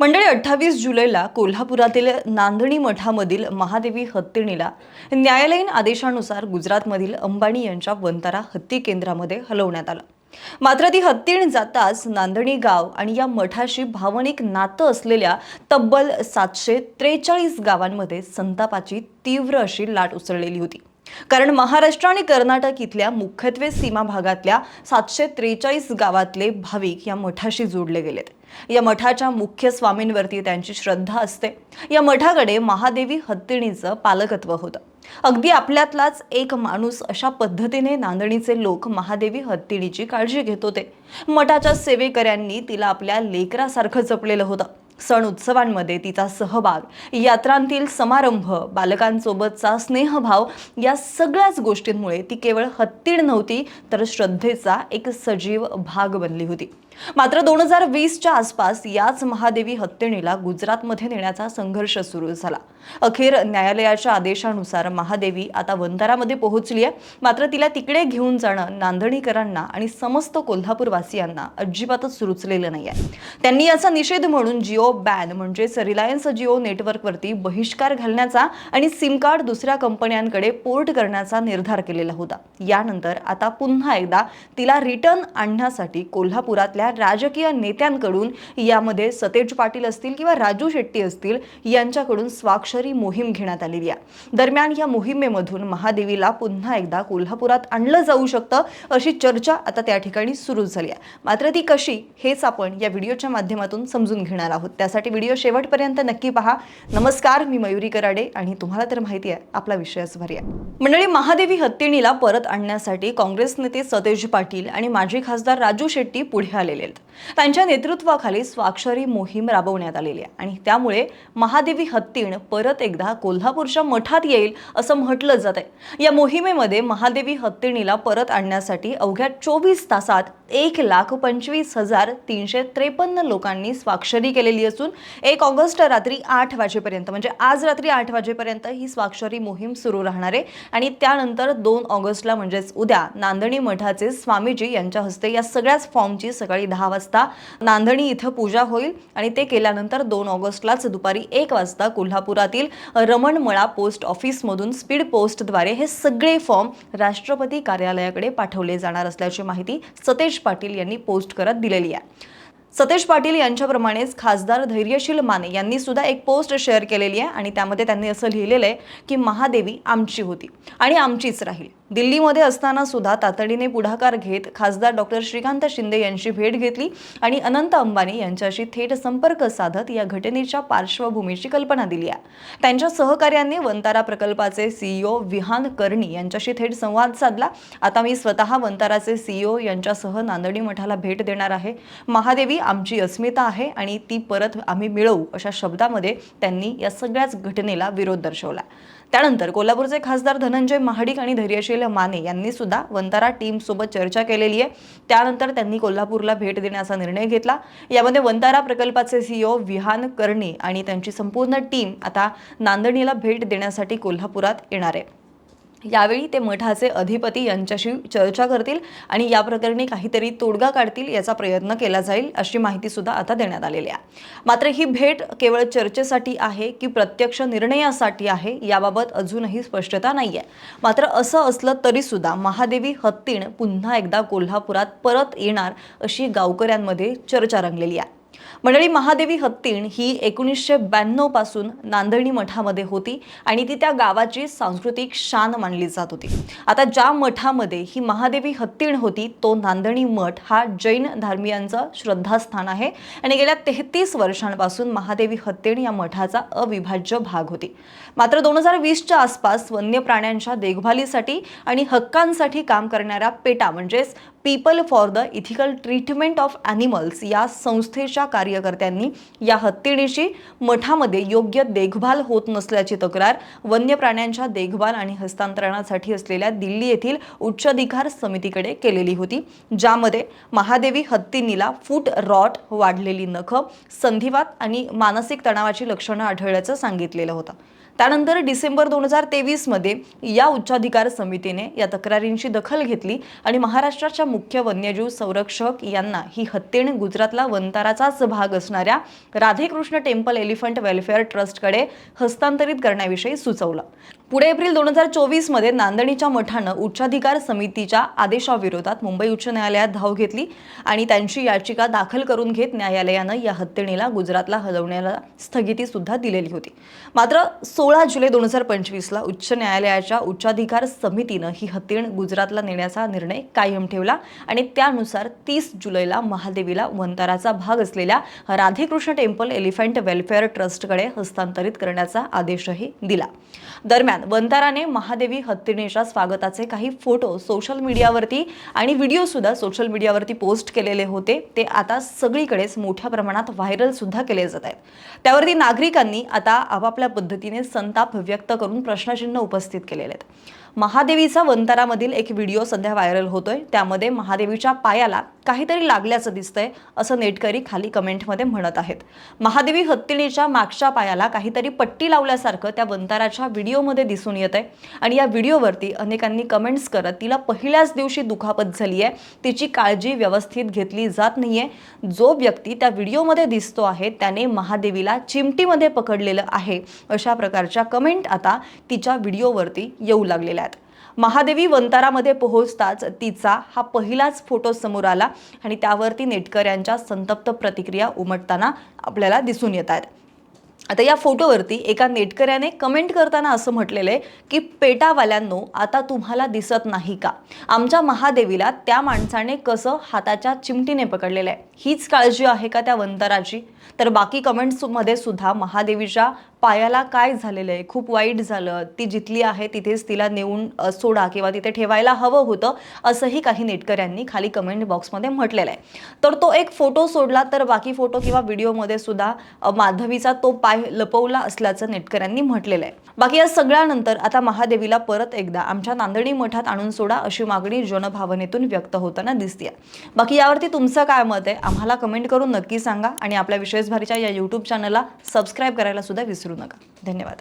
मंडळी अठ्ठावीस जुलैला कोल्हापुरातील नांदणी मठामधील महादेवी हत्तीणीला न्यायालयीन आदेशानुसार गुजरातमधील अंबानी यांच्या वंतारा हत्ती केंद्रामध्ये हलवण्यात आलं. मात्र ती हत्तीण जाताच नांदणी गाव आणि या मठाशी भावनिक नातं असलेल्या तब्बल सातशे त्रेचाळीस गावांमध्ये संतापाची तीव्र अशी लाट उसळलेली होती. कारण महाराष्ट्र आणि कर्नाटक इथल्या मुख्यत्वे सीमा भागातल्या सातशे त्रेचाळीस गावातले भाविक या मठाशी जोडले गेलेत. या मठाच्या मुख्य स्वामींवरती त्यांची श्रद्धा असते. या मठाकडे महादेवी हत्तीणीचं पालकत्व होतं. अगदी आपल्यातलाच एक माणूस अशा पद्धतीने नांदणीचे लोक महादेवी हत्तीणीची काळजी घेत होते. मठाच्या सेवेकऱ्यांनी तिला आपल्या लेकरासारखं जपलेलं होतं. सण उत्सवांमध्ये तिचा सहभाग यात्रांतील समारंभ बालकांसोबतचा स्नेहभाव या सगळ्याच गोष्टींमुळे ती केवळ हत्तीड नव्हती तर श्रद्धेचा एक सजीव भाग बनली होती. मात्र दोन हजार वीसच्या आसपास याच महादेवी हत्येणीला गुजरातमध्ये नेण्याचा संघर्ष सुरू झाला. अखेर न्यायालयाच्या आदेशानुसार महादेवी आता वंधारामध्ये पोहोचली आहे. मात्र तिला तिकडे घेऊन जाणं नांदणीकरांना आणि समस्त कोल्हापूरवासियांना अजिबातच सुरुचलेलं नाही आहे त्यांनी याचा निषेध म्हणून जिओ बॅन म्हणजेच रिलायन्स जिओ नेटवर्कवरती बहिष्कार घालण्याचा आणि सिम कार्ड दुसऱ्या कंपन्यांकडे पोर्ट करण्याचा निर्धार केलेला होता. यानंतर आता पुन्हा एकदा तिला रिटर्न आणण्यासाठी कोल्हापुरातल्या राजकीय नेत्यांकडून यामध्ये सतेज पाटील असतील किंवा राजू शेट्टी असतील यांच्याकडून स्वाक्षरी मोहीम घेण्यात आलेली आहे. दरम्यान या मोहिमेमधून महादेवीला पुन्हा एकदा कोल्हापुरात आणलं जाऊ शकतं अशी चर्चा आता त्या ठिकाणी सुरू झाली आहे. मात्र ती कशी हेच आपण या व्हिडिओच्या माध्यमातून समजून घेणार आहोत. त्यासाठी व्हिडिओ शेवटपर्यंत नक्की पहा. नमस्कार मी मयुरी कराडे आणि तुम्हाला तर माहिती आहे आपला विषयच भारी आहे. मंडळी महादेवी हत्तीणीला परत आणण्यासाठी काँग्रेस नेते सतेज पाटील आणि माजी खासदार राजू शेट्टी पुढे आले आलेले आहेत त्यांच्या नेतृत्वाखाली स्वाक्षरी मोहीम राबवण्यात आलेली आहे. आणि त्यामुळे महादेवी हत्तीण परत एकदा कोल्हापूरच्या मठात येईल असं म्हटलं जात आहे. या मोहिमेमध्ये महादेवी हत्तीणीला परत आणण्यासाठी अवघ्या चोवीस तासात एक लाख पंचवीस हजार तीनशे त्रेपन्न लोकांनी स्वाक्षरी केलेली असून एक ऑगस्ट रात्री आठ वाजेपर्यंत म्हणजे आज रात्री आठ वाजेपर्यंत ही स्वाक्षरी मोहीम सुरू राहणार आहे. आणि त्यानंतर दोन ऑगस्टला म्हणजेच उद्या नांदणी मठाचे स्वामीजी यांच्या हस्ते या सगळ्याच फॉर्मची सकाळी दहा वाजता नांदणी इथं पूजा होईल आणि ते केल्यानंतर दोन ऑगस्टलाच दुपारी एक वाजता कोल्हापुरातील रमणमळा पोस्ट ऑफिसमधून स्पीड पोस्टद्वारे हे सगळे फॉर्म राष्ट्रपती कार्यालयाकडे पाठवले जाणार असल्याची माहिती सतेज पाटील यांनी पोस्ट करत दिलेली आहे. सतेज पाटील यांच्याप्रमाणेच खासदार धैर्यशील माने यांनी सुद्धा एक पोस्ट शेअर केलेली आहे आणि त्यामध्ये त्यांनी असं लिहिलेलं आहे की महादेवी आमची होती आणि आमचीच राहील. दिल्लीमध्ये असताना सुद्धा तातडीने पुढाकार घेत खासदार डॉक्टर श्रीकांत शिंदे यांची भेट घेतली आणि अनंत अंबानी यांच्याशी थेट संपर्क साधत या घटनेच्या पार्श्वभूमीची कल्पना दिली आहे. त्यांच्या सहकार्याने वंतारा प्रकल्पाचे सीईओ विहान कर्णी यांच्याशी थेट संवाद साधला. आता मी स्वतः वंताराचे सीईओ यांच्यासह नांदणी मठाला भेट देणार आहे. महादेवी आमची अस्मिता आहे आणि ती परत आम्ही मिळवू अशा शब्दामध्ये त्यांनी या सगळ्याच घटनेला विरोध दर्शवला. त्यानंतर कोल्हापूरचे खासदार धनंजय महाडिक आणि धैर्यशील माने यांनी सुद्धा वंतारा टीम सोबत चर्चा केलेली आहे. त्यानंतर त्यांनी कोल्हापूरला भेट देण्याचा निर्णय घेतला. यामध्ये वंतारा प्रकल्पाचे सीईओ विहान कर्णी आणि त्यांची संपूर्ण टीम आता नांदणीला भेट देण्यासाठी कोल्हापुरात येणार आहे. यावेळी ते मठाचे अधिपती यांच्याशी चर्चा करतील आणि या प्रकरणी काहीतरी तोडगा काढतील याचा प्रयत्न केला जाईल अशी माहिती सुद्धा आता देण्यात आलेली आहे. मात्र ही भेट केवळ चर्चेसाठी आहे की प्रत्यक्ष निर्णयासाठी आहे याबाबत अजूनही स्पष्टता नाही आहे मात्र असं असलं तरी सुद्धा महादेवी हत्तीण पुन्हा एकदा कोल्हापुरात परत येणार अशी गावकऱ्यांमध्ये चर्चा रंगलेली आहे. मंडळी महादेवी हत्तीण ही एकोणीसशे ब्याण्णवपासून नांदणी मठामध्ये होती आणि ती त्या गावाची सांस्कृतिक शान मानली जात होती. आता ज्या मठामध्ये ही महादेवी हत्तीण होती तो नांदणी मठ हा जैन धर्मियांचं श्रद्धास्थान आहे आणि गेल्या तेहतीस वर्षांपासून महादेवी हत्तीण या मठाचा अविभाज्य भाग होती. मात्र दोन हजार वीसच्या आसपास वन्य प्राण्यांच्या देखभालीसाठी आणि हक्कांसाठी काम करणाऱ्या पेटा म्हणजेच people for the ethical treatment of animals या संस्थेच्या कार्यकर्त्यांनी या हत्तीणीशी मठामध्ये योग्य देखभाल होत नसल्याची तक्रार वन्य प्राण्यांच्या देखभाल आणि हस्तांतरणासाठी असलेल्या दिल्ली येथील उच्चाधिकार समितीकडे केलेली होती ज्यामध्ये महादेवी हत्तीनीला फूट रॉट वाढलेली नख संधिवात आणि मानसिक तणावाची लक्षणं आढळल्याचं सांगितलेलं होतं. त्यानंतर डिसेंबर दोन हजार तेवीसमध्ये या उच्चाधिकार समितीने या तक्रारींची दखल घेतली आणि महाराष्ट्राच्या मुख्य वन्यजीव संरक्षक यांना ही हत्तीण गुजरातला वंताराचाच भाग असणाऱ्या राधेकृष्ण टेम्पल एलिफंट वेलफेअर ट्रस्टकडे हस्तांतरित करण्याविषयी सुचवलं. पुढे एप्रिल दोन हजार चोवीसमध्ये नांदणीच्या मठानं उच्चाधिकार समितीच्या आदेशाविरोधात मुंबई उच्च न्यायालयात धाव घेतली आणि त्यांची याचिका दाखल करून घेत न्यायालयानं या हत्तीणीला गुजरातला हलवण्याला स्थगिती सुद्धा दिलेली होती. मात्र सोळा जुलै दोन हजार पंचवीसला उच्च न्यायालयाच्या उच्चाधिकार समितीनं ही हत्तीण गुजरातला नेण्याचा निर्णय कायम ठेवला आणि त्यानुसार तीस जुलैला महादेवीला वंताराचा भाग असलेल्या राधेकृष्ण टेम्पल एलिफंट वेलफेअर ट्रस्टकडे हस्तांतरित करण्याचा आदेशही दिला. दरम्यान वंताराने महादेवी हत्तीनेच्या स्वागताचे काही फोटो सोशल मीडियावरती आणि व्हिडिओ सुद्धा सोशल मीडियावरती पोस्ट केलेले होते. ते आता सगळीकडेच मोठ्या प्रमाणात व्हायरल सुद्धा केले जात आहेत. त्यावरती नागरिकांनी आता आपापल्या पद्धतीने संताप व्यक्त करून प्रश्नचिन्ह उपस्थित केलेले आहेत. महादेवीचा वंतारामधील एक व्हिडिओ सध्या व्हायरल होतोय. त्यामध्ये महादेवीच्या पायाला काहीतरी लागल्याचं दिसतंय असं नेटकरी खाली कमेंटमध्ये म्हणत आहेत. महादेवी हत्तीणीच्या मागच्या पायाला काहीतरी पट्टी लावल्यासारखं त्या वंताराच्या व्हिडिओमध्ये दिसून येत आहे आणि या व्हिडिओवरती अनेकांनी कमेंट्स करत तिला पहिल्याच दिवशी दुखापत झाली आहे तिची काळजी व्यवस्थित घेतली जात नाहीये. जो व्यक्ती त्या व्हिडिओमध्ये दिसतो आहे त्याने महादेवीला चिमटीमध्ये पकडलेलं आहे अशा प्रकारच्या कमेंट आता तिच्या व्हिडिओवरती येऊ लागलेल्या आहेत. महादेवी वंतारामध्ये पोहोचताच तिचा हा पहिलाच फोटो समोर आला आणि त्यावरती नेटकऱ्यांच्या संतप्त प्रतिक्रिया उमटताना आपल्याला दिसून येत आहेत. आता या फोटोवरती एका नेटकऱ्याने कमेंट करताना असं म्हटलेलं आहे की पेटावाल्यांनो आता तुम्हाला दिसत नाही का? आमच्या महादेवीला त्या माणसाने कसं हाताच्या चिमटीने पकडलेलं आहे. हीच काळजी आहे का त्या वंतराची? तर बाकी कमेंट्समध्ये सुद्धा महादेवीच्या पायाला काय झालेलं आहे? खूप वाईट झालं. ती जिथली आहे तिथेच तिला नेऊन सोडा किंवा तिथे ठेवायला हवं होतं असंही काही नेटकऱ्यांनी खाली कमेंट बॉक्समध्ये म्हटलेलं आहे. तर तो एक फोटो सोडला तर बाकी फोटो किंवा व्हिडिओमध्ये सुद्धा माधवीचा तो पाय लपवला असल्याचं नेटकऱ्यांनी म्हटलेलं आहे. बाकी या सगळ्यानंतर आता महादेवीला परत एकदा आमच्या नांदणी मठात आणून सोडा अशी मागणी जनभावनेतून व्यक्त होताना दिसते बाकी यावरती तुमचं काय मत आहे? आम्हाला कमेंट करून नक्की सांगा आणि आपल्या विशेष भारीच्या या यूट्यूब चॅनलला सबस्क्राईब करायला सुद्धा विसरू विसरू नका धन्यवाद